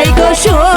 Pi go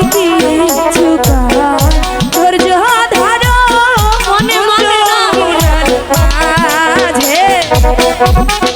Thank you.